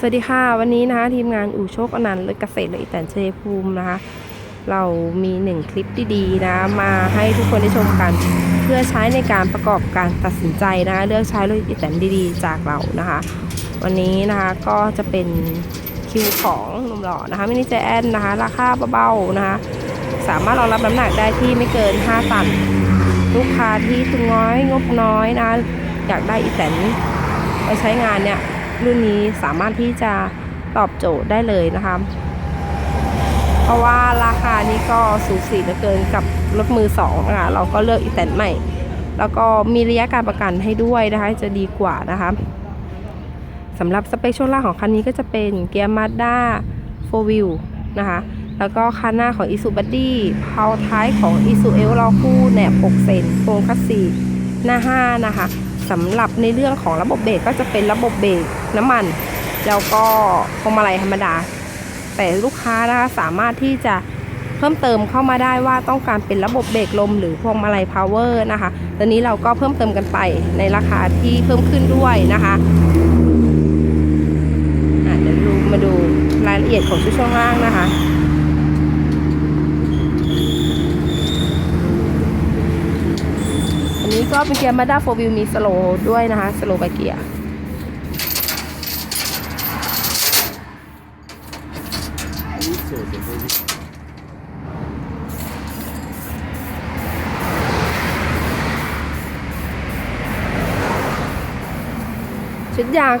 สวัสดีค่ะ วันนี้นะคะ ทีมงานอู่โชคอนันต์และเกษตรและอิแตนเชภูมินะคะ เรามีหนึ่งคลิปดีๆนะมาให้ทุกคนได้ชมกัน เพื่อใช้ในการประกอบการตัดสินใจนะคะเลือกใช้รถอิแตนดีๆ จากเรานะคะ วันนี้นะคะก็จะเป็นคิวของหนุ่มหล่อนะคะมินิเจแอนนะคะ ราคาเบาๆนะคะ สามารถรองรับน้ำหนักได้ที่ไม่เกิน 5 ตัน ลูกค้าที่ทุนน้อยงบน้อยนะอยากได้อีแตนไปใช้งานเนี่ย รุ่นนี้สามารถที่จะตอบโจทย์ได้เลยนะคะ เพราะว่าราคานี้ก็สูสีเหลือเกินกับรถมือสองนะคะเราก็เลือกอีแตนใหม่ แล้วก็มีระยะการประกันให้ด้วยนะคะ จะดีกว่านะคะสำหรับสเปคช่วงล่างของคันนี้ก็จะเป็นเกียร์มาด้า4 Wheel นะคะ แล้วก็คันหน้าของ i s u b u d d y เพาท้ายของ i s u e l เราคู่แหนบ6เซนโครงคัสซีหน้า 5 นะคะ สำหรับในเรื่องของระบบเบรกก็จะเป็นระบบเบรกน้ำมัน แล้วก็พวงมาลัยธรรมดา แต่ลูกค้านะคะสามารถที่จะเพิ่มเติมเข้ามาได้ว่าต้องการเป็นระบบเบรกลมหรือพวงมาลัยพาวเวอร์นะคะตอนนี้เราก็เพิ่มเติมกันไปในราคาที่เพิ่มขึ้นด้วยนะคะะเดี๋ยวดูมาดูรายละเอียดของชุดช่วงล่างนะคะ นี้ก็เป็นเกียร์มาด้าโฟวิลมีสโลด้วยนะคะสโลบาเกียร์ชุดยาง